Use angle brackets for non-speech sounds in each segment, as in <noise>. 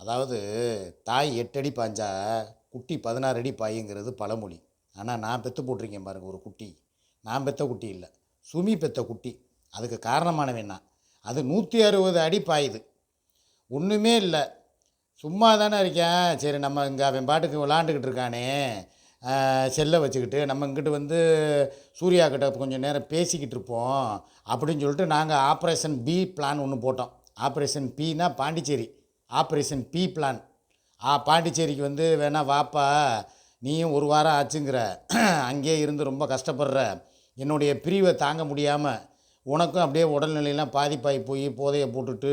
அதாவது தாய் எட்டடி பாய்ஞ்சா பாஞ்சா குட்டி பதினாறு அடி பாயுங்கிறது பழமொழி. ஆனால் நான் பெற்று போட்டிருக்கேன் பாருங்கள் ஒரு குட்டி. நான் பெற்ற குட்டி இல்லை. சுமி பெற்ற குட்டி. அதுக்கு காரணமானவன் அது நூற்றி அறுபது அடி பாயுது. ஒன்றுமே இல்லை. சும்மா தானே இருக்கேன். சரி நம்ம இங்கே அவன் பாட்டுக்கு விளாண்டுக்கிட்டு இருக்கானே. செல்லை வச்சுக்கிட்டு நம்ம இங்கிட்டு வந்து சூர்யா கிட்ட கொஞ்சம் நேரம் பேசிக்கிட்டு இருப்போம். அப்படின்னு சொல்லிட்டு நாங்கள் ஆப்ரேஷன் பி பிளான் ஒன்று போட்டோம். ஆப்ரேஷன் பின்னா பாண்டிச்சேரி. Operation B plan. ஆ பாண்டிச்சேரிக்கு வந்து வேணா வாப்பா நீயும் ஒரு வாரம் ஆச்சுங்கிற. அங்கேயே இருந்து ரொம்ப கஷ்டப்படுற. என்னுடைய பிரிவை தாங்க முடியாமல் உனக்கும் அப்படியே உடல்நிலையெல்லாம் பாதிப்பாகி போய் போதையை போட்டுட்டு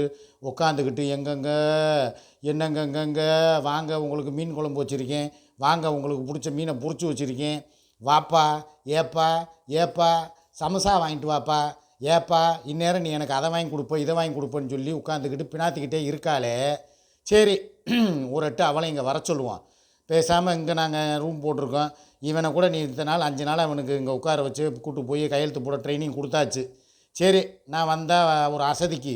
உட்காந்துக்கிட்டு எங்கெங்க என்னங்கங்கங்க வாங்க உங்களுக்கு மீன் குழம்பு வச்சுருக்கேன் வாங்க உங்களுக்கு பிடிச்ச மீனை பிடிச்சி வச்சுருக்கேன். வாப்பா ஏப்பா ஏப்பா சமோசா வாங்கிட்டு வாப்பா. ஏப்பா இந்நேரம் நீ எனக்கு அதை வாங்கி கொடுப்போ இதை வாங்கி கொடுப்பேன்னு சொல்லி உட்காந்துக்கிட்டு பினாத்திக்கிட்டே இருக்காளே. சரி <clears throat> ஒரு எட்டு அவளை இங்கே வர சொல்லுவான். பேசாமல் இங்கே நாங்கள் ரூம் போட்டிருக்கோம். இவனை கூட நீ இந்த நாள் அஞ்சு நாள் அவனுக்கு இங்கே உட்கார வச்சு கூப்பிட்டு போய் கையெழுத்து போட ட்ரைனிங் கொடுத்தாச்சு. சரி நான் வந்தால் ஒரு அசதிக்கு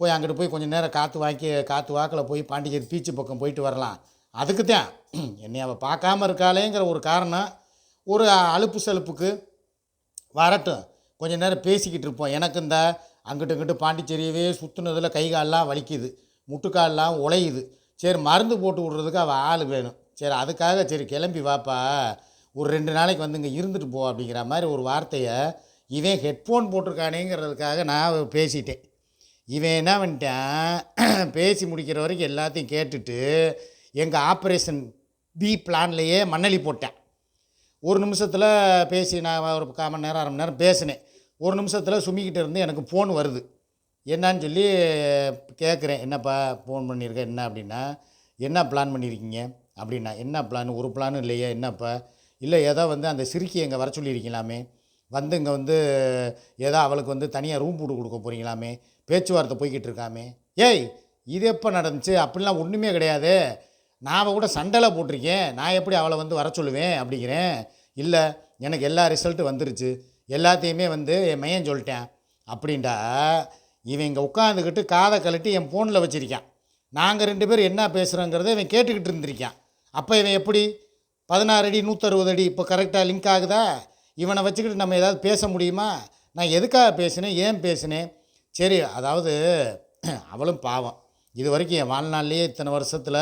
போய் அங்கிட்டு போய் கொஞ்சம் நேரம் காற்று வாக்கி காற்று வாக்கில் போய் பாண்டிச்சேரி பீச்சு பக்கம் போயிட்டு வரலாம். அதுக்கு தான். <clears throat> என்னை அவள் பார்க்காம இருக்காளேங்கிற ஒரு காரணம் ஒரு அலுப்பு செலுப்புக்கு வரட்டும். கொஞ்ச நேரம் பேசிக்கிட்டு இருப்போம். எனக்கு இந்த அங்கிட்டு இங்கிட்டு பாண்டிச்சேரியவே சுற்றுனதில் கை கால்லாம் வலிக்குது. முட்டுக்கால்லாம் உழையுது. சரி மருந்து போட்டு விட்றதுக்கு அவள் ஆள் வேணும். சரி அதுக்காக சரி கிளம்பி வாப்பா. ஒரு ரெண்டு நாளைக்கு வந்து இங்கே இருந்துட்டு போ அப்படிங்கிற மாதிரி ஒரு வார்த்தையை இவன் ஹெட்ஃபோன் போட்டிருக்கானேங்கிறதுக்காக நான் பேசிட்டேன். இவன் என்ன பண்ணிட்டான்? பேசி முடிக்கிற வரைக்கும் எல்லாத்தையும் கேட்டுட்டு எங்கள் ஆப்ரேஷன் பி பிளான்லேயே மண்ணலி போட்டேன். ஒரு நிமிஷத்தில் பேசி நான் ஒரு கால் மணி நேரம் அரை மணி நேரம் பேசினேன். ஒரு நிமிஷத்தில் சுமிக்கிட்ட இருந்து எனக்கு ஃபோன் வருது. என்னன்னு சொல்லி கேட்குறேன் என்னப்பா ஃபோன் பண்ணியிருக்கேன் என்ன அப்படின்னா என்ன பிளான் பண்ணியிருக்கீங்க அப்படின்னா என்ன பிளான் ஒரு பிளானும் இல்லையே என்னப்பா? இல்லை ஏதோ வந்து அந்த சிறுக்கி எங்கே வர சொல்லியிருக்கீங்களாமே வந்து இங்கே வந்து ஏதோ அவளுக்கு வந்து தனியாக ரூம் போட்டு கொடுக்க போகிறீங்களாமே பேச்சுவார்த்தை போய்கிட்டு இருக்காமே? ஏய் இது எப்போ நடந்துச்சு? அப்படிலாம் ஒன்றுமே கிடையாது. நான் கூட சண்டையில் போட்டிருக்கேன். நான் எப்படி அவளை வந்து வர சொல்லுவேன் அப்படிங்கிறேன். இல்லை எனக்கு எல்லா ரிசல்ட்டும் வந்துருச்சு. எல்லாத்தையுமே வந்து என் மையன் சொல்லிட்டேன். அப்படின்டா இவன் இங்கே உட்காந்துக்கிட்டு காதை கழட்டி என் ஃபோனில் வச்சுருக்கான். நாங்கள் ரெண்டு பேரும் என்ன பேசுகிறோங்கிறத இவன் கேட்டுக்கிட்டு இருந்திருக்கான். அப்போ இவன் எப்படி? பதினாறு அடி நூற்றறுபது அடி இப்போ கரெக்டாக லிங்க் ஆகுதா? இவனை வச்சுக்கிட்டு நம்ம ஏதாவது பேச முடியுமா? நான் எதுக்காக பேசினேன்? ஏன் பேசினேன்? சரி அதாவது <clears throat> அவளும் பாவம். இது வரைக்கும் என் வாழ்நாள்லேயே இத்தனை வருஷத்தில்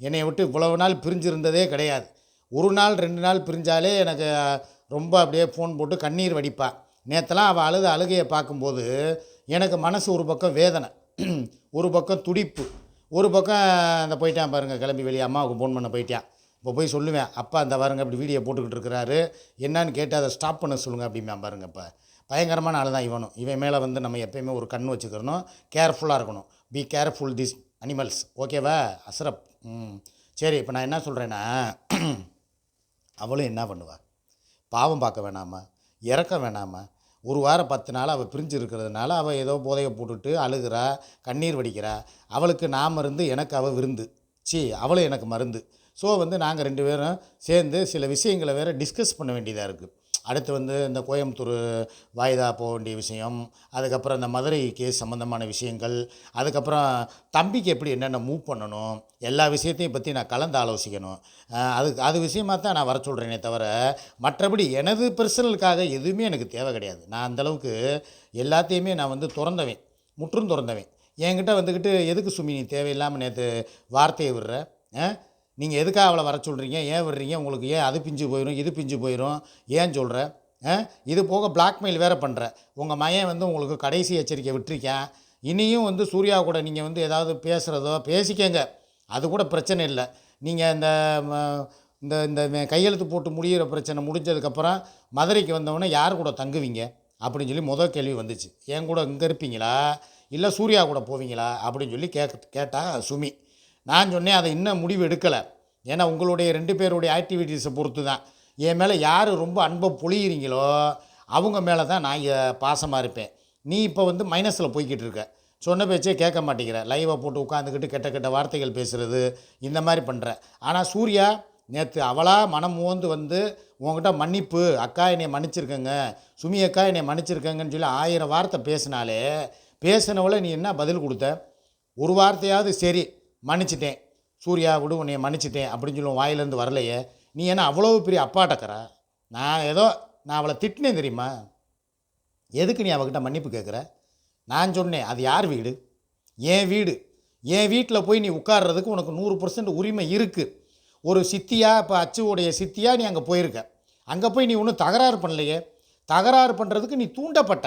என்னை விட்டு இவ்வளவு நாள் பிரிஞ்சிருந்ததே கிடையாது. ஒரு நாள் ரெண்டு நாள் பிரிஞ்சாலே எனக்கு ரொம்ப அப்படியே ஃபோன் போட்டு கண்ணீர் வடிப்பா. நேற்றுலாம் அவள் அழுத அழுகையை பார்க்கும்போது எனக்கு மனசு ஒரு பக்கம் வேதனை ஒரு பக்கம் துடிப்பு ஒரு பக்கம் அந்த போயிட்டான் பாருங்கள் கிளம்பி வெளியே அம்மாவுக்கு ஃபோன் பண்ண போயிட்டான். இப்போ போய் சொல்லுவேன் அப்பா அந்த பாருங்க அப்படி வீடியோ போட்டுக்கிட்டு இருக்கிறாரு. என்னன்னு கேட்டு அதை ஸ்டாப் பண்ண சொல்லுங்கள் அப்படிமா பாருங்க இப்போ. பயங்கரமான ஆள் தான் இவனும். இவன் மேலே வந்து நம்ம எப்பயுமே ஒரு கண் வச்சுக்கிறணும். கேர்ஃபுல்லாக இருக்கணும். பி கேர்ஃபுல் திஸ் அனிமல்ஸ் ஓகேவா அசரப். ம். சரி இப்போ நான் என்ன சொல்கிறேன்னா அவளும் என்ன பண்ணுவாள் பாவம் பார்க்க வேணாமா? இறக்க வேணாமா? ஒரு வாரம் பத்து நாள் அவள் பிரிஞ்சு இருக்கிறதுனால அவள் ஏதோ போதையை போட்டுட்டு அழுகிறா கண்ணீர் வடிக்கிறா. அவளுக்கு நான் மருந்து எனக்கு அவள் விருந்து. சி அவளும் எனக்கு மருந்து. ஸோ வந்து நாங்கள் ரெண்டு பேரும் சேர்ந்து சில விஷயங்களை வேறு டிஸ்கஸ் பண்ண வேண்டியதாக இருக்குது அடுத்து வந்து இந்த கோயம்புத்தூர் வாய்தா போக வேண்டிய விஷயம் அதுக்கப்புறம் இந்த மதுரை கேஸ் சம்மந்தமான விஷயங்கள் அதுக்கப்புறம் தம்பிக்கு எப்படி என்னென்ன மூவ் பண்ணணும் எல்லா விஷயத்தையும் பற்றி நான் கலந்து ஆலோசிக்கணும். அது அது விஷயமாக தான் நான் வர சொல்கிறேனே தவிர மற்றபடி எனது பர்சனலுக்காக எதுவுமே எனக்கு தேவை கிடையாது. நான் அந்தளவுக்கு எல்லாத்தையுமே நான் வந்து திறந்தவேன் முற்றும் திறந்தவேன். என்கிட்ட வந்துக்கிட்டு எதுக்கு சுமி நீ தேவையில்லாமல் நேற்று வார்த்தையை விடுற? நீங்கள் எதுக்காக அவளை வர சொல்கிறீங்க ஏன் விடுறீங்க? உங்களுக்கு ஏன் அது பிஞ்சு போயிடும் இது பிஞ்சு போயிடும் ஏன் சொல்கிற இது போக பிளாக்மெயில் வேறு பண்ணுற உங்கள் மயன் வந்து உங்களுக்கு கடைசி எச்சரிக்கை விட்டுருக்கேன். இனியும் வந்து சூர்யா கூட நீங்கள் வந்து ஏதாவது பேசுகிறதோ பேசிக்கங்க. அது கூட பிரச்சனை இல்லை. நீங்கள் இந்த ம, இந்த இந்த கையெழுத்து போட்டு முடிகிற பிரச்சனை முடிஞ்சதுக்கப்புறம் மதுரைக்கு வந்தவொடனே யார் கூட தங்குவீங்க? அப்படின்னு சொல்லி முதல் கேள்வி வந்துச்சு. என் கூட இங்கே இருப்பீங்களா? இல்லை சூர்யா கூட போவீங்களா? அப்படின்னு சொல்லி கேட்க கேட்டால் சுமி. நான் சொன்னேன் அதை இன்னும் முடிவு எடுக்கலை. ஏன்னா உங்களுடைய ரெண்டு பேருடைய ஆக்டிவிட்டீஸை பொறுத்து தான் என் மேலே யார் ரொம்ப அன்பை பொழியிறீங்களோ அவங்க மேலே தான் நான் பாசமாக இருப்பேன். நீ இப்போ வந்து மைனஸில் போய்கிட்டு இருக்க. சொன்ன பேச்சே கேட்க மாட்டேங்கிற. லைவை போட்டு உட்காந்துக்கிட்டு கெட்ட கெட்ட வார்த்தைகள் பேசுகிறது இந்த மாதிரி பண்ணுற ஆனால் சூர்யா நேற்று அவளாக மனம் மோந்து வந்து உங்ககிட்ட மன்னிப்பு அக்கா என்னை மன்னிச்சிருக்கங்க சுமி அக்கா என்னை மன்னிச்சிருக்கங்கன்னு சொல்லி ஆயிரம் வார்த்தை பேசினாலே பேசினவளை நீ என்ன பதில் கொடுத்த? ஒரு வார்த்தையாவது சரி மன்னிச்சிட்டேன். சூர்யா விடு உன்னைய மன்னிச்சிட்டேன் அப்படின்னு சொல்லி வாயிலேருந்து வரலையே. நீ என்ன அவ்வளோ பெரிய அப்பாட்டக்கிற நான் ஏதோ நான் அவளை திட்டினேன் தெரியுமா? எதுக்கு நீ அவகிட்ட மன்னிப்பு கேட்குற நான் சொன்னேன் அது யார் வீடு? என் வீடு? என் வீட்டில் போய் நீ உட்கார்றதுக்கு உனக்கு நூறு பர்சன்ட் உரிமை இருக்குது ஒரு சித்தியாக இப்போ அச்சுவுடைய சித்தியாக நீ அங்கே போயிருக்க. அங்கே போய் நீ ஒன்றும் தகராறு பண்ணலையே? தகராறு பண்ணுறதுக்கு நீ தூண்டப்பட்ட.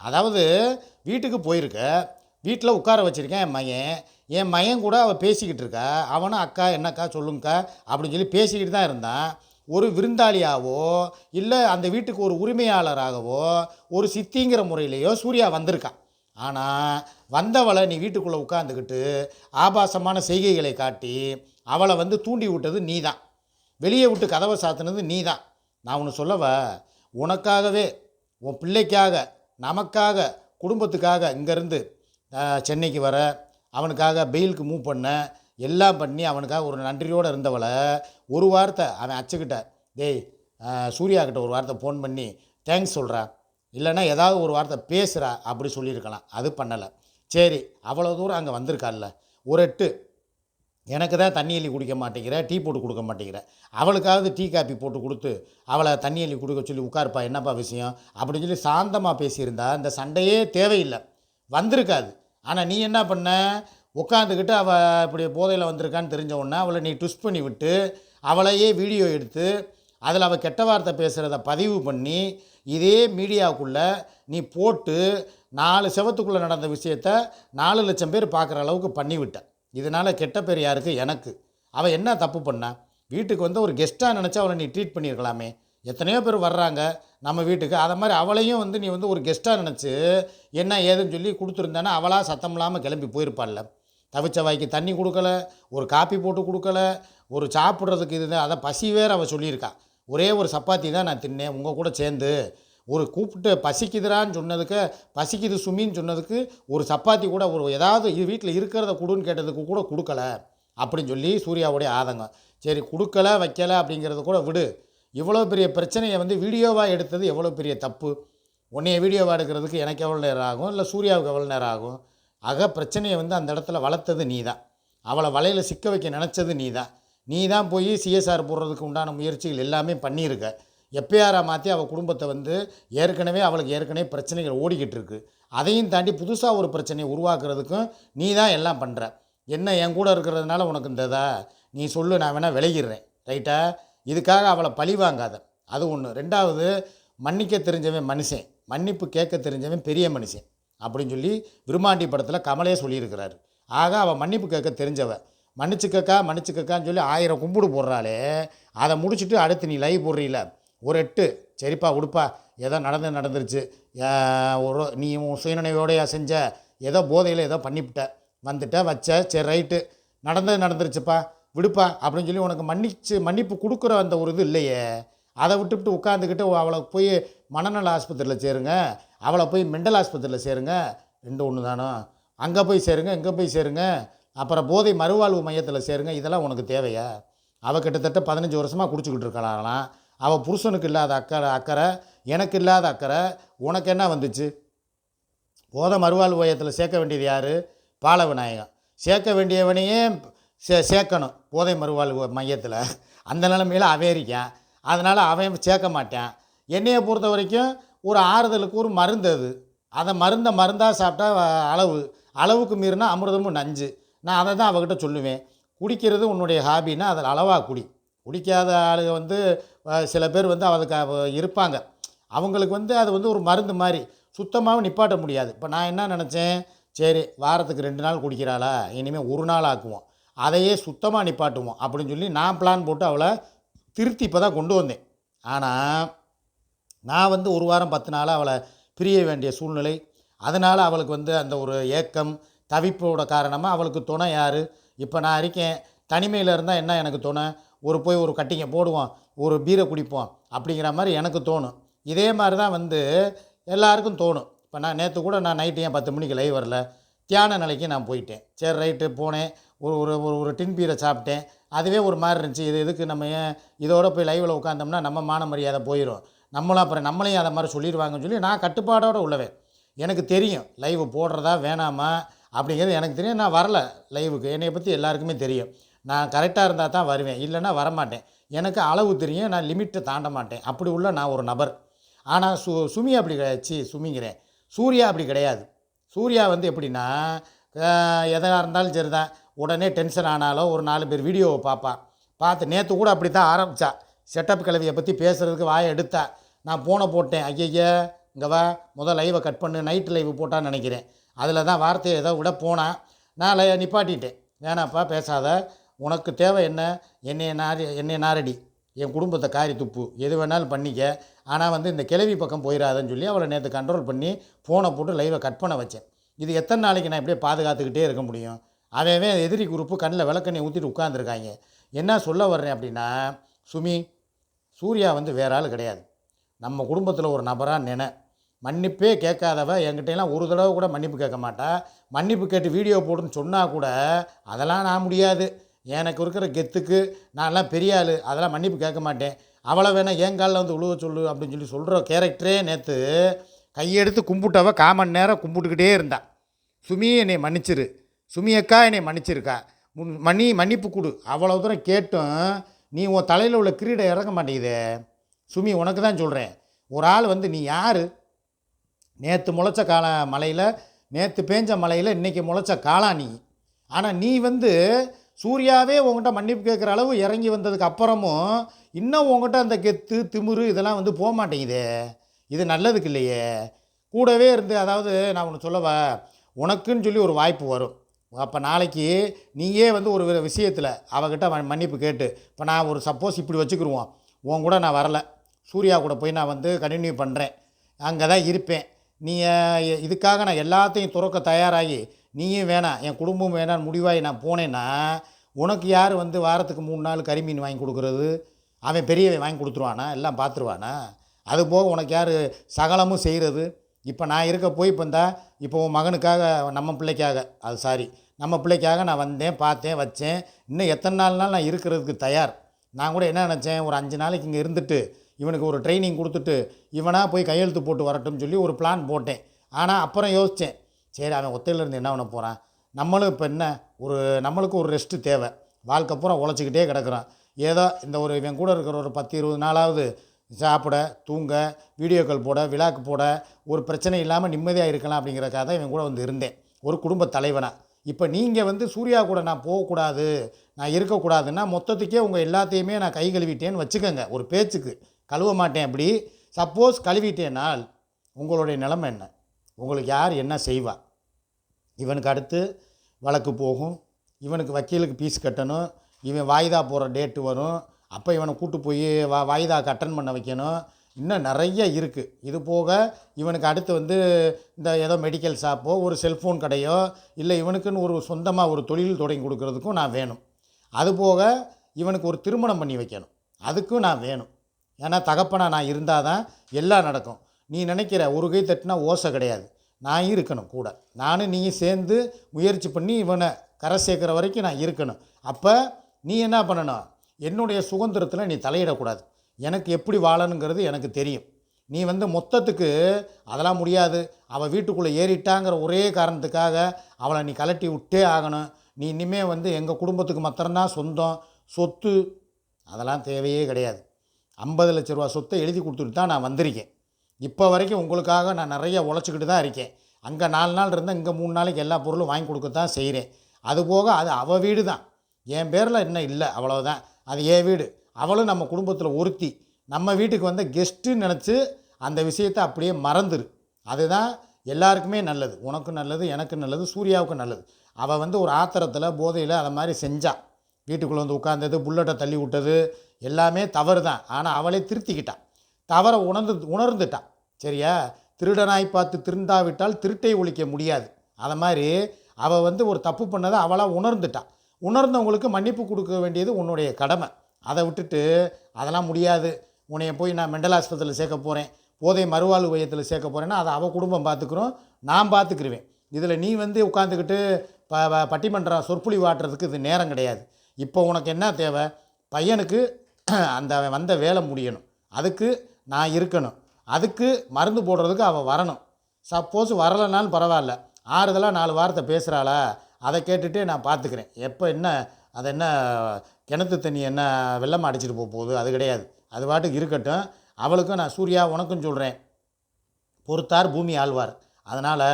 அதாவது வீட்டுக்கு போயிருக்க. வீட்டில் உட்கார வச்சுருக்கேன் என் மகன். என் மயன் கூட அவள் பேசிக்கிட்டு இருக்கா. அவனும் அக்கா என்னக்கா சொல்லுங்கக்கா அப்படின்னு சொல்லி பேசிக்கிட்டு தான் இருந்தான் ஒரு விருந்தாளியாவோ இல்லை அந்த வீட்டுக்கு ஒரு உரிமையாளராகவோ ஒரு சித்திங்கிற முறையிலேயோ சூர்யா வந்திருக்கான் ஆனால் வந்தவளை நீ வீட்டுக்குள்ளே உட்காந்துக்கிட்டு ஆபாசமான செய்கைகளை காட்டி அவளை வந்து தூண்டி விட்டது நீ தான் வெளியே விட்டு கதவை சாத்தினது நீ தான் நான் ஒன்று சொல்லவ? உனக்காகவே உன் பிள்ளைக்காக நமக்காக குடும்பத்துக்காக இங்கேருந்து சென்னைக்கு வர அவனுக்காக பெயிலுக்கு மூவ் பண்ண எல்லாம் பண்ணி அவனுக்காக ஒரு நன்றியோடு இருந்தவளை ஒரு வார்த்தை அவன் அச்சுக்கிட்ட டேய் சூர்யா கிட்ட ஒரு வார்த்தை ஃபோன் பண்ணி தேங்க்ஸ் சொல்கிறா இல்லைன்னா ஏதாவது ஒரு வார்த்தை பேசுகிறா அப்படி சொல்லியிருக்கலாம். அது பண்ணலை. சரி அவ்வளோ தூரம் அங்கே வந்திருக்காள்ல. ஒரு எட்டு எனக்கு தான் தண்ணி அள்ளி குடிக்க மாட்டேங்கிற டீ போட்டு கொடுக்க மாட்டேங்கிற. அவளுக்காவது டீ காப்பி போட்டு கொடுத்து அவளை தண்ணி அள்ளி கொடுக்க சொல்லி உட்காருப்பா என்னப்பா விஷயம்? அப்படின்னு சொல்லி சாந்தமாக பேசியிருந்தா இந்த சண்டையே தேவையில்லை. வந்திருக்காது. ஆனால் நீ என்ன பண்ண? உட்காந்துக்கிட்டு அவள் இப்படி போதையில் வந்திருக்கான்னு தெரிஞ்ச உடனே அவளை நீ ட்விஸ்ட் பண்ணி விட்டு அவளையே வீடியோ எடுத்து அதில் அவள் கெட்ட வார்த்தை பேசுகிறத பதிவு பண்ணி இதே மீடியாவுக்குள்ளே நீ போட்டு நாலு செவத்துக்குள்ளே நடந்த விஷயத்த நாலு லட்சம் பேர் பார்க்குற அளவுக்கு பண்ணிவிட்ட இதனால் கெட்ட பேர் யாருக்கு? எனக்கு. அவள் என்ன தப்பு பண்ணா? வீட்டுக்கு வந்து ஒரு கெஸ்ட்டாக நினச்சா அவளை நீ ட்ரீட் பண்ணியிருக்கலாமே எத்தனையோ பேர் வர்றாங்க நம்ம வீட்டுக்கு. அதை மாதிரி அவளையும் வந்து நீ வந்து ஒரு கெஸ்ட்டாக நினச்சி என்ன ஏதுன்னு சொல்லி கொடுத்துருந்தானா அவளாக சத்தம் இல்லாமல் கிளம்பி போயிருப்பாள்ல. தவிச்ச வாய்க்கு தண்ணி கொடுக்கல ஒரு காப்பி போட்டு கொடுக்கல ஒரு சாப்பிட்றதுக்கு இது அதை பசி வேறு அவள் சொல்லியிருக்கா. ஒரே ஒரு சப்பாத்தி தான் நான் தின்னேன் உங்கள் கூட சேர்ந்து. ஒரு கூப்பிட்டு பசிக்குதுரான்னு சொன்னதுக்கு பசிக்குது சுமின்னு சொன்னதுக்கு ஒரு சப்பாத்தி கூட ஒரு ஏதாவது இது வீட்டில் இருக்கிறத கொடுன்னு கேட்டதுக்கு கூட கொடுக்கல. அப்படின்னு சொல்லி சூர்யாவுடைய ஆதங்கம். சரி கொடுக்கல வைக்கல அப்படிங்கிறத கூட விடு. இவ்வளோ பெரிய பிரச்சனையை வந்து வீடியோவாக எடுத்தது எவ்வளோ பெரிய தப்பு? உன்னைய வீடியோவாக எடுக்கிறதுக்கு எனக்கு எவ்வளோ நேரம் ஆகும்? இல்லை சூர்யாவுக்கு எவ்வளோ நேரம் ஆகும்? ஆக பிரச்சனையை வந்து அந்த இடத்துல வளர்த்தது நீ தான் அவளை வலையில் சிக்க வைக்க நினச்சது நீ தான் நீ தான் போய் சிஎஸ்ஆர் போடுறதுக்கு உண்டான முயற்சிகள் எல்லாமே பண்ணியிருக்க. எப்பயாரா மாற்றி அவள் குடும்பத்தை வந்து ஏற்கனவே அவளுக்கு ஏற்கனவே பிரச்சனைகள் ஓடிக்கிட்டு இருக்கு. அதையும் தாண்டி புதுசாக ஒரு பிரச்சனையை உருவாக்குறதுக்கும் நீ தான் எல்லாம் பண்ணுற என்ன என் கூட இருக்கிறதுனால உனக்கு இந்த இதா? நீ சொல்லு நான் வேணால் விலகிடுறேன். ரைட்டா? இதுக்காக அவளை பழி வாங்காத. அது ஒன்று ரெண்டாவது மன்னிக்க தெரிஞ்சவன் மனுஷன். மன்னிப்பு கேட்க தெரிஞ்சவன் பெரிய மனுஷன். அப்படின்னு சொல்லி விருமாண்டி படத்தில் கமலே சொல்லியிருக்கிறாரு. ஆக அவள் மன்னிப்பு கேட்க தெரிஞ்சவ. மன்னிச்சுக்கக்கா மன்னிச்சுக்கக்கான்னு சொல்லி ஆயிரம் கும்பிடு போடுறாளே. அதை முடிச்சுட்டு அடுத்து நீ லைவ் போடுறீல. ஒரு எட்டு. சரிப்பா உடுப்பா. ஏதோ நடந்து நடந்துருச்சு. ஒரு நீ உன் சுயநினைவோடையா செஞ்ச ஏதோ போதையில் ஏதோ பண்ணிவிட்ட. வந்துட்ட வச்ச சரி ரைட்டு. நடந்தது நடந்துருச்சுப்பா. விடுப்பா அப்படின்னு சொல்லி உனக்கு மன்னிச்சு மன்னிப்பு கொடுக்குற அந்த ஒரு இது இல்லையே. அதை விட்டுவிட்டு உட்காந்துக்கிட்டு அவளை போய் மனநல ஆஸ்பத்திரியில் சேருங்க. அவளை போய் மெண்டல் ஆஸ்பத்திரியில் சேருங்க. ரெண்டு ஒன்று தானோ? அங்கே போய் சேருங்க இங்கே போய் சேருங்க. அப்புறம் போதை மறுவாழ்வு மையத்தில் சேருங்க. இதெல்லாம் உனக்கு தேவையா? அவள் கிட்டத்தட்ட பதினஞ்சு வருஷமாக குடிச்சிக்கிட்டு இருக்கலாம் அவள் புருஷனுக்கு இல்லாத அக்கறை அக்கறை எனக்கு இல்லாத அக்கறை. உனக்கு என்ன வந்துச்சு? போதை மறுவாழ்வு மையத்தில் சேர்க்க வேண்டியது யார்? பால விநாயகம் சேர்க்க வேண்டியவனையே சே சேர்க்கணும். போதை மறுவாழ்வு மையத்தில். அந்த நிலமையில் அவன் இருக்கான். அதனால் அவன் சேர்க்க மாட்டான். என்னையை பொறுத்த வரைக்கும் ஒரு ஆறுதலுக்கு ஒரு மருந்து அது. அதை மருந்தை மருந்தாக சாப்பிட்டா அளவு. அளவுக்கு மீறினா அமிர்தமும் நஞ்சு. நான் அதை தான் அவகிட்ட சொல்லுவேன். குடிக்கிறது உன்னுடைய ஹாபின்னா அதில் அளவாக குடி. குடிக்காத ஆளுங்க வந்து சில பேர் வந்து அதுக்கு இருப்பாங்க. அவங்களுக்கு வந்து அது வந்து ஒரு மருந்து மாதிரி. சுத்தமாகவும் நிப்பாட்ட முடியாது. இப்போ நான் என்ன நினச்சேன்? சரி வாரத்துக்கு ரெண்டு நாள் குடிக்கிறாளா? இனிமேல் ஒரு நாள் ஆக்குவோம். அதையே சுத்தமாக நிப்பாட்டுவோம் அப்படின்னு சொல்லி நான் பிளான் போட்டு அவளை திருத்தி இப்போ தான் கொண்டு வந்தேன். ஆனால் நான் வந்து ஒரு வாரம் பத்து நாளாக அவளை பிரிய வேண்டிய சூழ்நிலை. அதனால் அவளுக்கு வந்து அந்த ஒரு ஏக்கம் தவிப்போட காரணமாக அவளுக்கு துணை யார்? இப்போ நான் இருக்கேன். தனிமையில் இருந்தால் என்ன எனக்கு துணை? ஒரு போய் ஒரு கட்டிங்க போடுவோம் ஒரு பீரை குடிப்போம் அப்படிங்கிற மாதிரி எனக்கு தோணும். இதே மாதிரி தான் வந்து எல்லாருக்கும் தோணும். இப்போ நான் நேற்று கூட நான் நைட்டு ஏன் பத்து மணிக்கு லைவ் வரல? தியான நிலைக்கு நான் போயிட்டேன். சரி ரைட்டு போனேன். ஒரு ஒரு ஒரு ஒரு டின் பீரை சாப்பிட்டேன். அதுவே ஒரு மாதிரி இருந்துச்சு. இது எதுக்கு நம்ம ஏன் இதோட போய் லைவில் உட்காந்தோம்னா நம்ம மான மரியாதை போயிடும் நம்மளும் அப்புறம் நம்மளையும் அதை மாதிரி சொல்லிடுவாங்கன்னு சொல்லி நான் கட்டுப்பாடோடு உள்ளவேன். எனக்கு தெரியும். லைவ் போடுறதா வேணாமா அப்படிங்கிறது எனக்கு தெரியும். நான் வரல லைவுக்கு என்னை பற்றி எல்லாருக்குமே தெரியும். நான் கரெக்டாக இருந்தால் தான் வருவேன். இல்லைன்னா வரமாட்டேன். எனக்கு அளவு தெரியும். நான் லிமிட்டை தாண்ட மாட்டேன். அப்படி உள்ள நான் ஒரு நபர். ஆனால் சு சுமி அப்படி கிடையாச்சு சுமிங்கிறேன். சூர்யா அப்படி கிடையாது. சூர்யா வந்து எப்படின்னா எதாக இருந்தாலும் சரி தான் உடனே டென்ஷன் ஆனாலும் ஒரு நாலு பேர் வீடியோவை பார்ப்பான். பார்த்து நேற்று கூட அப்படி தான் ஆரம்பித்தா செட்டப் கிழவியை பற்றி பேசுகிறதுக்கு வாயை எடுத்தா. நான் போனை போட்டேன். ஐயய்யா இங்கே வா முதல் லைவை கட் பண்ணு நைட் லைவ் போட்டான்னு நினைக்கிறேன். அதில் தான் வார்த்தையை ஏதோ விட போனான். நான் லை நிப்பாட்டிட்டேன். வேணாப்பா பேசாத. உனக்கு தேவை என்ன? என்னைய நாரி என்னைய நாரடி. என் குடும்பத்தை காரி துப்பு. எது வேணாலும் பண்ணிக்க. ஆனால் வந்து இந்த கிளவி பக்கம் போயிடாதன்னு சொல்லி அவளை நேற்று கண்ட்ரோல் பண்ணி ஃபோனை போட்டு லைவை கட் பண்ண வச்சேன். இது எத்தனை நாளைக்கு நான் இப்படியே பாதுகாத்துக்கிட்டே இருக்க முடியும்? அவன் எதிரி குரூப்பு கண்ணில் விளக்கண்ணை ஊற்றிட்டு உட்காந்துருக்காங்க என்ன சொல்ல வர்றேன் அப்படின்னா சுமி சூர்யா வந்து வேற ஆள் கிடையாது. நம்ம குடும்பத்தில் ஒரு நபராக நினை. மன்னிப்பே கேட்காதவ என்கிட்டலாம் ஒரு தடவை கூட மன்னிப்பு கேட்க மாட்டா. மன்னிப்பு கேட்டு வீடியோ போடுன்னு சொன்னால் கூட அதெல்லாம் நான் முடியாது. எனக்கு இருக்கிற கெத்துக்கு நான்லாம் பெரிய ஆள் அதெல்லாம் மன்னிப்பு கேட்க மாட்டேன். அவளை வேணால் என் காலில் வந்து உழுவ சொல்லு அப்படின்னு சொல்லி சொல்கிற கேரக்டரே நேற்று கையெடுத்து கும்பிட்டவ காமன் நேரம் கும்பிட்டுக்கிட்டே இருந்தா. சுமி என்னை மன்னிச்சிரு. சுமி அக்கா என்னை மன்னிச்சிருக்கா. மன்னி மன்னிப்பு கொடு. அவ்வளோ தூரம் கேட்டும் நீ உன் தலையில் உள்ள கிரீடை இறங்க மாட்டேங்குதே. சுமி உனக்கு தான் சொல்கிறேன் ஒரு ஆள் வந்து நீ யார்? நேற்று முளைச்ச கால மலையில் நேற்று பேஞ்ச மலையில் இன்றைக்கி முளைச்ச காளா நீ. ஆனால் நீ வந்து சூர்யாவே உங்ககிட்ட மன்னிப்பு கேட்குற அளவு இறங்கி வந்ததுக்கு அப்புறமும் இன்னும் உங்ககிட்ட அந்த கெத்து திமிரு இதெல்லாம் வந்து போக மாட்டேங்குதே. இது நல்லதுக்கு இல்லையே. கூடவே இருந்து அதாவது நான் ஒன்று சொல்லவா? உனக்குன்னு சொல்லி ஒரு வாய்ப்பு வரும். அப்போ நாளைக்கு நீயே வந்து ஒரு விஷயத்தில் அவகிட்ட மன்னிப்பு கேட்டு இப்போ நான் ஒரு சப்போஸ் இப்படி வச்சுக்கிருவோம். உன் கூட நான் வரல. சூர்யா கூட போய் நான் வந்து கண்டினியூ பண்ணுறேன் அங்கே தான் இருப்பேன். நீ இதுக்காக நான் எல்லாத்தையும் துறக்க தயாராகி நீயும் வேணாம் என் குடும்பம் வேணாம்னு முடிவாகி நான் போனேன்னா உனக்கு யார் வந்து வாரத்துக்கு மூணு நாள் கறிமீன் வாங்கி கொடுக்குறது? அவன் பெரியவன் வாங்கி கொடுத்துருவானா? எல்லாம் பார்த்துருவானா? அது போக உனக்கு யார் சகலமும் செய்கிறது இப்போ நான் இருக்க போய் இப்போ இந்தா இப்போ உன் மகனுக்காக நம்ம பிள்ளைக்காக அது சாரி நம்ம பிள்ளைக்காக நான் வந்தேன் பார்த்தேன் வச்சேன். இன்னும் எத்தனை நாள் நாள் நான் இருக்கிறதுக்கு தயார். நான் கூட என்ன நினச்சேன் ஒரு அஞ்சு நாளைக்கு இங்கே இருந்துட்டு இவனுக்கு ஒரு ட்ரைனிங் கொடுத்துட்டு இவனாக போய் கையெழுத்து போட்டு வரட்டும்னு சொல்லி ஒரு பிளான் போட்டேன். ஆனால் அப்புறம் யோசித்தேன் சரி அவன் ஒத்தையில் இருந்து என்ன பண்ண போகிறான் நம்மளும் இப்போ என்ன ஒரு நம்மளுக்கு ஒரு ரெஸ்ட்டு தேவை. வாழ்க்கை பூரா உழைச்சிக்கிட்டே கிடக்குறான். ஏதோ இந்த ஒரு இவன் கூட இருக்கிற ஒரு பத்து இருபது நாளாவது சாப்பிட தூங்க வீடியோக்கள் போட விழாக்கு போட ஒரு பிரச்சனை இல்லாமல் நிம்மதியாக இருக்கலாம் அப்படிங்கிறக்காக தான் இவன் கூட வந்து இருந்தேன். ஒரு குடும்ப தலைவனாக இப்போ நீங்கள் வந்து சூர்யா கூட நான் போகக்கூடாது நான் இருக்கக்கூடாதுன்னா மொத்தத்துக்கே உங்கள் எல்லாத்தையுமே நான் கை கழுவிட்டேன்னு வச்சுக்கோங்க. ஒரு பேச்சுக்கு. கழுவ மாட்டேன் அப்படி. சப்போஸ் கழுவிட்டேனால் உங்களுடைய நிலைமை என்ன? உங்களுக்கு யார் என்ன செய்வா? இவனுக்கு அடுத்து வழக்கு போகும். இவனுக்கு வக்கீலுக்கு ஃபீஸ் கட்டணும். இவன் வாய்தா போகிற டேட்டு வரும். அப்போ இவனை கூட்டு போய் வா வாய்தா கட்டன் பண்ண வைக்கணும். இன்னும் நிறைய இருக்குது இது போக இவனுக்கு அடுத்து வந்து இந்த ஏதோ மெடிக்கல் ஷாப்போ ஒரு செல்ஃபோன் கடையோ இல்லை இவனுக்குன்னு ஒரு சொந்தமாக ஒரு தொழில் தொடங்கி கொடுக்கறதுக்கும் நான் வேணும். அது போக இவனுக்கு ஒரு திருமணம் பண்ணி வைக்கணும். அதுக்கும் நான் வேணும். ஏன்னா தகப்பனா நான் இருந்தால் தான் எல்லாம் நடக்கும். நீ நினைக்கிற ஒரு கை தட்டினா ஓசை கிடையாது. நான் இருக்கணும் கூட. நானும் நீயும் சேர்ந்து முயற்சி பண்ணி இவனை கரை சேர்க்குற வரைக்கும் நான் இருக்கணும். அப்போ நீ என்ன பண்ணணும்? என்னுடைய சுதந்திரத்தில் நீ தலையிடக்கூடாது. எனக்கு எப்படி வாழணுங்கிறது எனக்கு தெரியும். நீ வந்து மொத்தத்துக்கு அதெல்லாம் முடியாது. அவள் வீட்டுக்குள்ளே ஏறிட்டாங்கிற ஒரே காரணத்துக்காக அவளை நீ கலட்டி விட்டே ஆகணும். நீ இனிமேல் வந்து எங்கள் குடும்பத்துக்கு மாத்திரம்தான் சொந்தம் சொத்து அதெல்லாம் தேவையே கிடையாது. ஐம்பது லட்ச ரூபா சொத்தை எழுதி கொடுத்துட்டு தான் நான் வந்திருக்கேன். இப்போ வரைக்கும் உங்களுக்காக நான் நிறைய உழைச்சிக்கிட்டு தான் இருக்கேன். அங்கே நாலு நாள் இருந்தால் இங்கே மூணு நாளைக்கு எல்லா பொருளும் வாங்கி கொடுக்க தான் செய்கிறேன் அதுபோக அது அவள் வீடு தான் என் பேரில் இன்னும் இல்லை அவ்வளோதான் அது என் வீடு? அவளும் நம்ம குடும்பத்தில் ஒருத்தி. நம்ம வீட்டுக்கு வந்த கெஸ்ட்டுன்னு நினச்சி அந்த விஷயத்தை அப்படியே மறந்துரு. அதுதான் எல்லாருக்குமே நல்லது. உனக்கும் நல்லது எனக்கு நல்லது சூர்யாவுக்கும் நல்லது. அவள் வந்து ஒரு ஆத்திரத்தில் போதையில் அதை மாதிரி செஞ்சாள் வீட்டுக்குள்ளே வந்து உட்காந்தது புல்லட்டை தள்ளி விட்டது எல்லாமே தவறு தான் ஆனால் அவளே திருத்திக்கிட்டான் தவறை உணர்ந்து உணர்ந்துட்டான் சரியா? திருடனாய் பார்த்து திருந்தாவிட்டால் திருட்டை ஒழிக்க முடியாது. அதை மாதிரி அவள் வந்து ஒரு தப்பு பண்ணதை அவளாக உணர்ந்துட்டான் உணர்ந்தவங்களுக்கு மன்னிப்பு கொடுக்க வேண்டியது உன்னுடைய கடமை. அதை விட்டுட்டு அதெல்லாம் முடியாது. உன்னைய போய் நான் மெண்டல் ஆஸ்பத்திரியில் சேர்க்க போகிறேன் போதை மறுவாழ்வு மையத்தில் சேர்க்க போகிறேன்னா அதை அவள் குடும்பம் பார்த்துக்கிறோம் நான் பார்த்துக்கிருவேன் இதில் நீ வந்து உட்காந்துக்கிட்டு ப பட்டிமன்றம் சொற்பொழி வாட்டுறதுக்கு இது நேரம் கிடையாது. இப்போ உனக்கு என்ன தேவை? பையனுக்கு <clears throat> அந்த வந்த வேலை முடியணும். அதுக்கு நான் இருக்கணும். அதுக்கு மருந்து போடுறதுக்கு அவள் வரணும். சப்போஸ் வரலைனாலும் பரவாயில்ல. ஆறுதலாக நாலு வாரத்தை பேசுகிறாளா அதை கேட்டுட்டு நான் பார்த்துக்கிறேன். எப்போ என்ன அது என்ன கிணத்து தண்ணி என்ன வெள்ளம் அடிச்சிட்டு போக போகுது அது கிடையாது. அது பாட்டுக்கு இருக்கட்டும். அவளுக்கும் நான் சூர்யா உனக்கும் சொல்கிறேன் பொறுத்தார் பூமி ஆழ்வார். அதனால்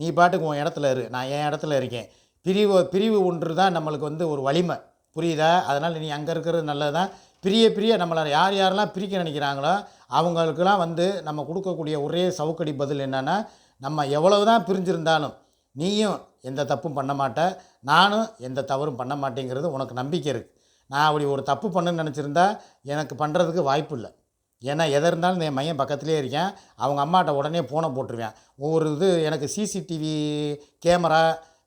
நீ பாட்டுக்கு உன் இடத்துல இரு. நான் என் இடத்துல இருக்கேன். பிரிவு பிரிவு ஒன்று தான் நம்மளுக்கு வந்து ஒரு வலிமை. புரியுதா? அதனால் நீ அங்கே இருக்கிறது நல்லது தான் பிரிய பிரிய நம்மளை யார் யாரெல்லாம் பிரிக்க நினைக்கிறாங்களோ அவங்களுக்கெல்லாம் வந்து நம்ம கொடுக்கக்கூடிய ஒரே சவுக்கடி பதில் என்னென்னா நம்ம எவ்வளவு தான் பிரிஞ்சிருந்தாலும் நீயும் எந்த தப்பும் பண்ண மாட்ட. நானும் எந்த தவறும் பண்ண மாட்டேங்கிறது உனக்கு நம்பிக்கை இருக்குது நான் அப்படி ஒரு தப்பு பண்ணுன்னு நினச்சிருந்தா எனக்கு பண்ணுறதுக்கு வாய்ப்பு இல்லை. ஏன்னா எதை இருந்தாலும் என் மையம் பக்கத்துலேயே இருக்கேன். அவங்க அம்மாட்ட உடனே ஃபோனை போட்டுருவேன். ஒவ்வொரு இது எனக்கு சிசிடிவி கேமரா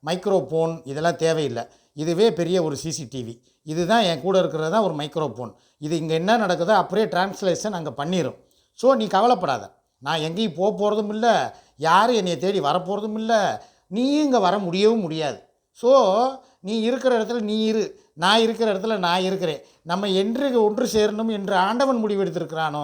மைக்ரோ ஃபோன் இதெல்லாம் தேவையில்லை. இதுவே பெரிய ஒரு சிசிடிவி இதுதான் என் கூட இருக்கிறது தான் ஒரு மைக்ரோ ஃபோன் இது இங்கே என்ன நடக்குதோ அப்படியே டிரான்ஸ்லேஷன் அங்கே பண்ணிடும் ஸோ நீ கவலைப்படாத. நான் எங்கேயும் போக போகிறதும் இல்லை. யாரும் என்னை தேடி வரப்போகிறதும் இல்லை. நீயும் இங்கே வர முடியவும் முடியாது. ஸோ நீ இருக்கிற இடத்துல நீ இரு. நான் இருக்கிற இடத்துல நான் இருக்கிறேன். நம்ம என்று ஒன்று சேரணும் என்று ஆண்டவன் முடிவெடுத்திருக்கிறானோ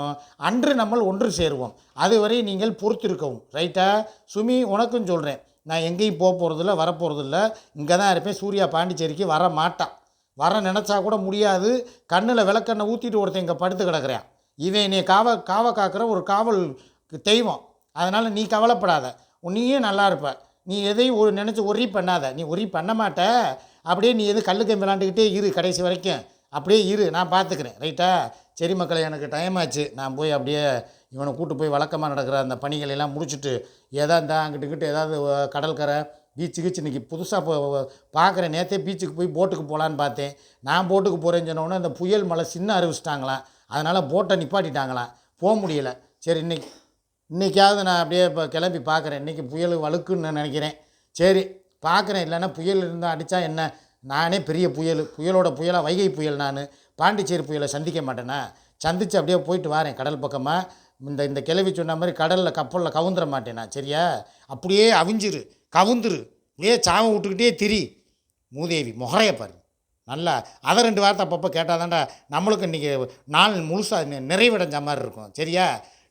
அன்று நம்ம ஒன்று சேருவோம். அதுவரை நீங்கள் பொறுத்திருக்கவும். ரைட்டா சுமி உனக்கும் சொல்கிறேன் நான் எங்கேயும் போக போகிறதில்ல வரப்போகிறதில்ல இங்கே தான் இருப்பேன். சூர்யா பாண்டிச்சேரிக்கு வர மாட்டான். வர நினச்சா கூட முடியாது. கண்ணில் விளக்கெண்ணை ஊற்றிட்டு ஒருத்தன் இங்கே படுத்து கிடக்குறான். இவன் என்னை காவ காவ காக்கிற ஒரு காவல் தெய்வம். அதனால் நீ கவலைப்படாத. நீயும் நல்லா இருப்ப நீ எதையும் ஒரு நினச்சி ஒரி பண்ணாத. நீ ஒரி பண்ண மாட்ட. அப்படியே நீ எது கல்லுக்கு விளாண்டுக்கிட்டே இரு கடைசி வரைக்கும். அப்படியே இரு நான் பார்த்துக்கிறேன் ரைட்டா சரி மக்களை எனக்கு டைம் ஆச்சு. நான் போய் அப்படியே இவனை கூட்டு போய் வழக்கமாக நடக்கிற அந்த பணிகளை எல்லாம் முடிச்சுட்டு ஏதா இருந்தால் அங்கிட்டு இங்கிட்டு ஏதாவது கடற்கரை பீச்சு கீச்சு இன்றைக்கி புதுசாக பார்க்குறேன் நேற்றே பீச்சுக்கு போய் போட்டுக்கு போகலான்னு பார்த்தேன். நான் போட்டுக்கு போகிறேன்னு சொன்னோன்னே அந்த புயல் மழை சின்ன அறிவிச்சிட்டாங்களாம். அதனால் போட்டை நிப்பாட்டிட்டாங்களாம். போக முடியல. சரி இன்றைக்கி இன்றைக்காவது நான் அப்படியே இப்போ கிளம்பி பார்க்குறேன். இன்றைக்கி புயல் வழுக்குன்னு நான் நினைக்கிறேன். சரி பார்க்குறேன். இல்லைன்னா புயல் இருந்தால் அடித்தா என்ன? நானே பெரிய புயல். புயலோட புயலாக வைகை புயல் நான். பாண்டிச்சேரி புயலை சந்திக்க மாட்டேனா? சந்தித்து அப்படியே போயிட்டு வரேன் கடல் பக்கமாக இந்த இந்த கிளவி சொன்ன மாதிரி கடலில் கப்பலில் கவுந்துட மாட்டேனா? சரியா? அப்படியே அவிஞ்சிரு. கவுந்துரு. அப்படியே சாமம் விட்டுக்கிட்டே திரி. மூதேவி முகரைய பாரு நல்லா அதை ரெண்டு வார்த்தை அப்பப்போ கேட்டால் தாண்டா நம்மளுக்கு இன்றைக்கி நாள் முழுசாக நிறைவடைஞ்ச மாதிரி இருக்கும். சரியா?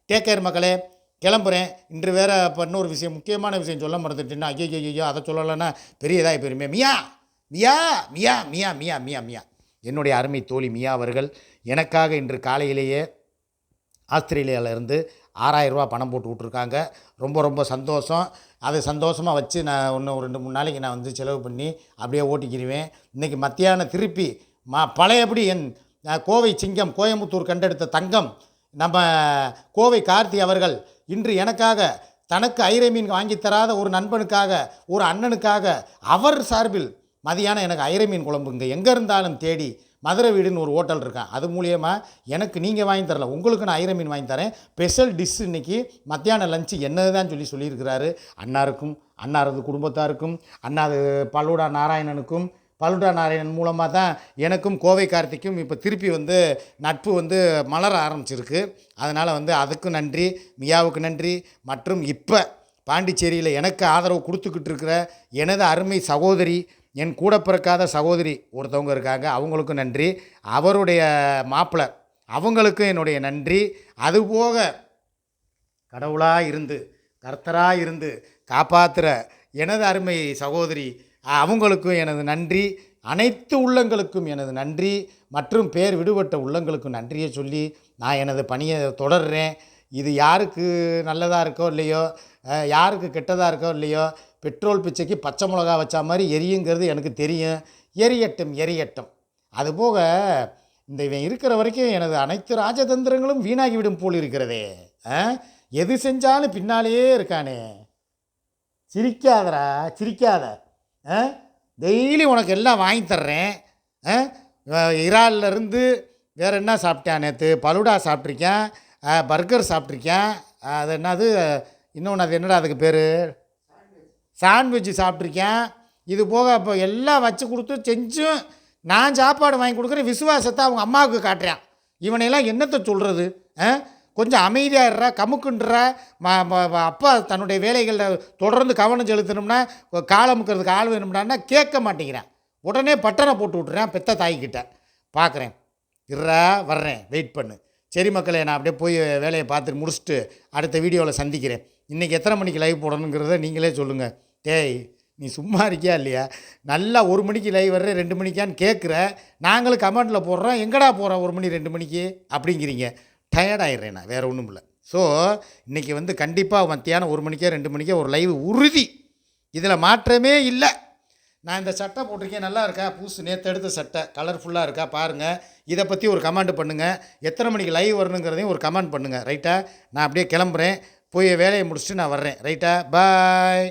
டேக் கேர் மக்களே. கிளம்புறேன். இன்று வேறு இப்போ இன்னொரு விஷயம் முக்கியமான விஷயம் சொல்ல மறந்துட்டேன்னா ஐயோ ஐயோ அதை சொல்லலைன்னா பெரிய இதாக போயிருமே. மியா மியா மியா மியா மியா மியா மியா. என்னுடைய அருமை தோழி மியா அவர்கள் எனக்காக இன்று காலையிலேயே ஆஸ்திரேலியாவிலேருந்து ஆறாயிரரூபா பணம் போட்டு விட்ருக்காங்க ரொம்ப ரொம்ப சந்தோஷம். அதை சந்தோஷமாக வச்சு நான் இன்னும் ஒரு ரெண்டு மூணு நாளைக்கு நான் வந்து செலவு பண்ணி அப்படியே ஓட்டிக்கிடுவேன் இன்றைக்கி மத்தியானம் திருப்பி மா பழையபடி என் கோவை சிங்கம் கோயம்புத்தூர் கண்டெடுத்த தங்கம் நம்ம கோவை கார்த்தி அவர்கள் இன்று எனக்காக தனக்கு ஐரை மீன் வாங்கி தராத ஒரு நண்பனுக்காக ஒரு அண்ணனுக்காக அவர் சார்பில் மதியானம் எனக்கு ஐரை மீன் குழம்பு இங்கே எங்கே இருந்தாலும் தேடி மதுரை வீடுன்னு ஒரு ஹோட்டல் இருக்கேன் அது மூலியமாக எனக்கு நீங்கள் வாங்கி தரல உங்களுக்கு நான் ஐரை மீன் வாங்கி தரேன். ஸ்பெஷல் டிஷ் இன்னைக்கு மத்தியான லஞ்சு என்னது தான் சொல்லி சொல்லியிருக்கிறாரு. அண்ணாருக்கும் அன்னாரது குடும்பத்தாருக்கும் அண்ணாது பல்லூடா நாராயணனுக்கும் பல்லுடா நாராயணன் மூலமாக தான் எனக்கும் கோவை கார்த்திக்கும் இப்போ திருப்பி வந்து நட்பு வந்து மலர ஆரம்பிச்சிருக்கு. அதனால் வந்து அதுக்கும் நன்றி மியாவுக்கு நன்றி. மற்றும் இப்போ பாண்டிச்சேரியில் எனக்கு ஆதரவு கொடுத்துக்கிட்டு இருக்கிற எனது அருமை சகோதரி என் கூட பிறக்காத சகோதரி ஒருத்தவங்க இருக்காங்க அவங்களுக்கும் நன்றி. அவருடைய மாப்பிள்ளை அவங்களுக்கும் என்னுடைய நன்றி. அதுபோக கடவுளாக இருந்து கர்த்தராக இருந்து காப்பாற்றுற எனது அருமை சகோதரி அவங்களுக்கும் எனது நன்றி. அனைத்து உள்ளங்களுக்கும் எனது நன்றி. மற்றும் பேர் விடுபட்ட உள்ளங்களுக்கும் நன்றியை சொல்லி நான் எனது பணியை தொடர்றேன். இது யாருக்கு நல்லதாக இருக்கோ இல்லையோ யாருக்கு கெட்டதாக இருக்கோ இல்லையோ பெட்ரோல் பிச்சைக்கு பச்சை மிளகா வச்சா மாதிரி எரியுங்கிறது எனக்கு தெரியும். எரியட்டும் எரியட்டும். அதுபோக இந்த இவன் இருக்கிற வரைக்கும் எனது அனைத்து ராஜதந்திரங்களும் வீணாகிவிடும் போல் இருக்கிறதே. ஆ? எது செஞ்சாலும் பின்னாலேயே இருக்கானே. சிரிக்காதடா சிரிக்காத. டெய்லி உனக்கு எல்லாம் வாங்கி தர்றேன். ஆ? இருந்து வேறு என்ன சாப்பிட்டேன் நேற்று பலுடா சாப்பிட்ருக்கேன் பர்கர் சாப்பிட்ருக்கேன் அது என்னது? இன்னொன்று அது என்னடா அதுக்கு பேர்? சாண்ட்விட்ச் சாப்பிட்ருக்கேன் இது போக இப்போ எல்லாம் வச்சு கொடுத்து செஞ்சும் நான் சாப்பாடு வாங்கி கொடுக்குறேன் விசுவாசத்தை அவங்க அம்மாவுக்கு காட்டுறேன். இவனையெல்லாம் என்னத்தை சொல்கிறது கொஞ்சம் அமைதியாக இருறா கமுக்குன்ற ம அப்பா தன்னுடைய வேலைகளில் தொடர்ந்து கவனம் செலுத்தணும்னா காலமுக்கிறதுக்கு ஆள் வேணும்னா கேட்க மாட்டேங்கிறேன். உடனே பட்டனை போட்டு விட்றேன் பெத்த தாய்கிட்ட. பார்க்குறேன் இருறா வர்றேன். வெயிட் பண்ணு. சரி மக்களே நான் அப்படியே போய் வேலையை பார்த்துட்டு முடிச்சுட்டு அடுத்த வீடியோவில் சந்திக்கிறேன். இன்றைக்கி எத்தனை மணிக்கு லைவ் போடணுங்கிறத நீங்களே சொல்லுங்கள் டேய் நீ சும்மா இருக்கியா இல்லையா? நல்லா ஒரு மணிக்கு லைவ் வர்ற ரெண்டு மணிக்கான்னு கேட்குற நாங்களும் கமெண்ட்டில் போடுறோம். எங்கடா போகிறோம் ஒரு மணி ரெண்டு மணிக்கு? அப்படிங்கிறீங்க. டயர்டாயிடுறேன் நான் வேறு ஒன்றும் இல்லை. ஸோ இன்றைக்கி வந்து கண்டிப்பாக மத்தியானம் ஒரு மணிக்கே ரெண்டு மணிக்கே ஒரு லைவ் உறுதி. இதில் மாற்றமே இல்லை. நான் இந்த சட்டை போட்டிருக்கேன் நல்லா இருக்கா? புதுசு நேற்று எடுத்த சட்டை கலர்ஃபுல்லாக இருக்கா? பாருங்கள் இதை பற்றி ஒரு கமெண்ட் பண்ணுங்கள் எத்தனை மணிக்கு லைவ் வரணுங்கிறதையும் ஒரு கமெண்ட் பண்ணுங்கள் ரைட்டா நான் அப்படியே கிளம்புறேன். போய் வேலையை முடிச்சுட்டு நான் வர்றேன். ரைட்டா பாய்